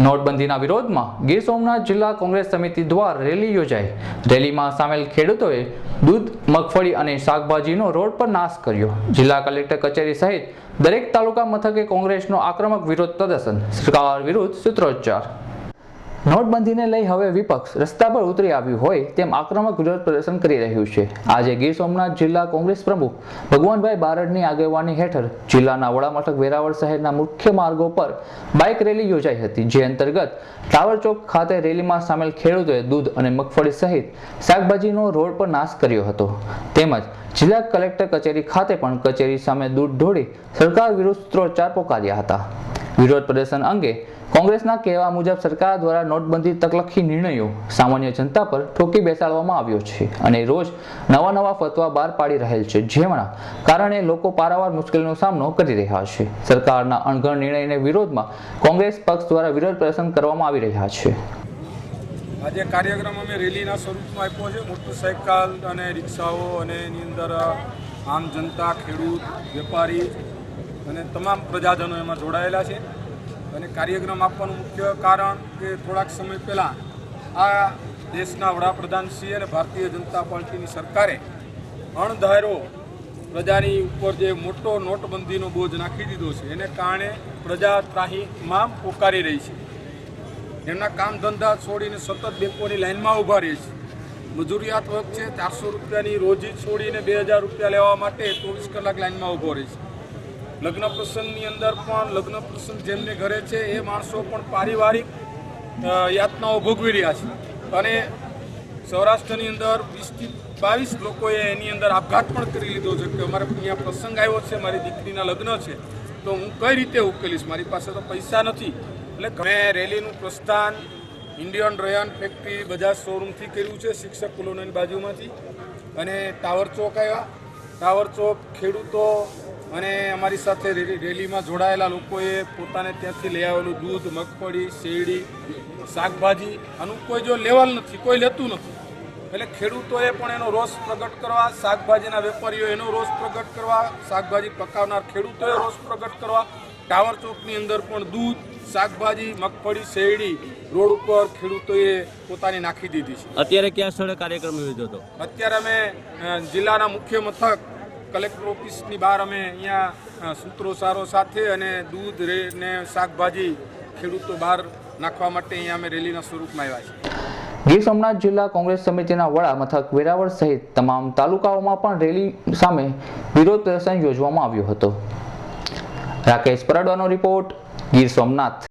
નોટબંધીના વિરોધમાં ગીર સોમનાથ જિલ્લા કોંગ્રેસ સમિતિ દ્વારા રેલી યોજાઈ. રેલીમાં સામેલ ખેડૂતોએ દૂધ, મગફળી અને શાકભાજીનો રોડ પર નાશ કર્યો. જિલ્લા કલેક્ટર કચેરી સહિત દરેક તાલુકા મથકે કોંગ્રેસનો આક્રમક વિરોધ પ્રદર્શન. સરકાર વિરુદ્ધ સૂત્રોચ્ચાર. નોટબંધીને લઈ હવે વિપક્ષ રસ્તા પર ઉતરી આવ્યું હોય તેમ આક્રમક વિરોધ પ્રદર્શન કરી રહ્યું છે. આજે ગીર સોમનાથ જિલ્લા કોંગ્રેસ પ્રમુખ ભગવાનભાઈ બારડની આગેવાની હેઠળ જિલ્લાના વડામથક વેરાવળ શહેરના મુખ્ય માર્ગો પર બાઇક રેલી યોજાઈ હતી, જે અંતર્ગત ટાવર ચોક ખાતે રેલીમાં સામેલ ખેડૂતોએ દૂધ અને મગફળી સહિત શાકભાજીનો રોડ પર નાશ કર્યો હતો. તેમજ જિલ્લા કલેક્ટર કચેરી ખાતે પણ કચેરી સામે દૂધ ઢોળી સરકાર વિરુદ્ધ સૂત્રોચ્ચાર પોકાર્યા હતા. વિરોધ પ્રદર્શન અંગે કોંગ્રેસના કહેવા મુજબ સરકાર દ્વારા નોટબંધી તકલખી નિર્ણયો સામાન્ય જનતા પર ઠોકી બેસાડવામાં આવ્યો છે અને રોજ નવા નવા ફતવા બહાર પાડી રહેલ છે જેમના કારણે લોકો પારાવાર મુશ્કેલીનો સામનો કરી રહ્યા છે. સરકારના અણઘડ નિર્ણયને વિરોધમાં કોંગ્રેસ પક્ષ દ્વારા વિરોધ પ્રદર્શન કરવામાં આવી રહ્યા છે. આજે કાર્યક્રમ અમે રેલીના સ્વરૂપમાં આપ્યો છે. મોટરસાઇકલ અને રિક્ષાઓ અને એની અંદર આમ જનતા, ખેડૂત, વેપારી અને તમામ પ્રજાજનો એમાં જોડાયેલા છે. અને કાર્યક્રમ આપવાનું મુખ્ય કારણ કે થોડાક સમય પહેલાં આ દેશના વડાપ્રધાન શ્રી અને ભારતીય જનતા પાર્ટીની સરકારે અણધારો પ્રજાની ઉપર જે મોટો નોટબંધીનો બોજ નાખી દીધો છે, એને કારણે પ્રજા ત્રાહીમાં પોકારી રહી છે. એમના કામ ધંધા છોડીને સતત બેંકોની લાઈનમાં ઊભા રહે છે. મજૂરિયાત વર્ગ છે ચારસો રૂપિયાની રોજી છોડીને બે હજાર રૂપિયા લેવા માટે ચોવીસ કલાક લાઇનમાં ઊભો રહે છે. લગ્ન પ્રસંગની અંદર પણ, લગ્ન પ્રસંગ જેમને ઘરે છે, એ માણસો પણ પારિવારિક યાતનાઓ ભોગવી રહ્યા છે. અને સૌરાષ્ટ્રની અંદર વીસથી બાવીસ લોકોએ એની અંદર આપઘાત પણ કરી લીધો છે કે અમારે અહીંયા પ્રસંગ આવ્યો છે, મારી દીકરીના લગ્ન છે, તો હું કઈ રીતે ઉકેલીશ? મારી પાસે તો પૈસા નથી. એટલે મેં રેલીનું પ્રસ્થાન, ઇન્ડિયન રયન ફેક્ટરી બજાજ શોરૂમથી કર્યું છે, શિક્ષક કોલોનીની બાજુમાંથી. અને ટાવર ચોક આવ્યા. ટાવર ચોક ખેડૂતો અને અમારી સાથે રેલી- રેલીમાં જોડાયેલા લોકોએ પોતાને ત્યાંથી લઈ આવેલું દૂધ મગફળી શેરડી શાકભાજી આનું કોઈ જો લેવલ નથી કોઈ લેતું નથી. એટલે ખેડૂતોએ પણ એનો રોષ પ્રગટ કરવા શાકભાજીના વેપારીઓ એનો રોષ પ્રગટ કરવા શાકભાજી પકાવનાર ખેડૂતોએ રોષ પ્રગટ કરવા ટાવર ચોકની અંદર પણ દૂધ શાકભાજી મગફળી શેરડી રોડ ઉપર ખેડૂતોએ પોતાની નાખી દીધી છે. અત્યારે ક્યાં સ્થળે કાર્યક્રમ યોજ્યો હતો? અત્યારે અમે જિલ્લાના મુખ્ય મથક કલેક્ટર ઓફિસની બહાર અમે અહીંયા અ, સૂત્રોચ્ચારો સાથે અને દૂધ ને શાકભાજી ખેડૂતો બહાર નાખવા માટે અહીંયા અમે રેલીના સ્વરૂપમાં આવ્યા છીએ. ગીર સોમનાથ જિલ્લા કોંગ્રેસ સમિતિના વડા મથક વેરાવળ સહિત તમામ તાલુકાઓમાં પણ રેલી સામે વિરોધ પ્રદર્શન યોજવામાં આવ્યો હતો. રાકેશ પરડવાનો રિપોર્ટ ગીર સોમનાથ.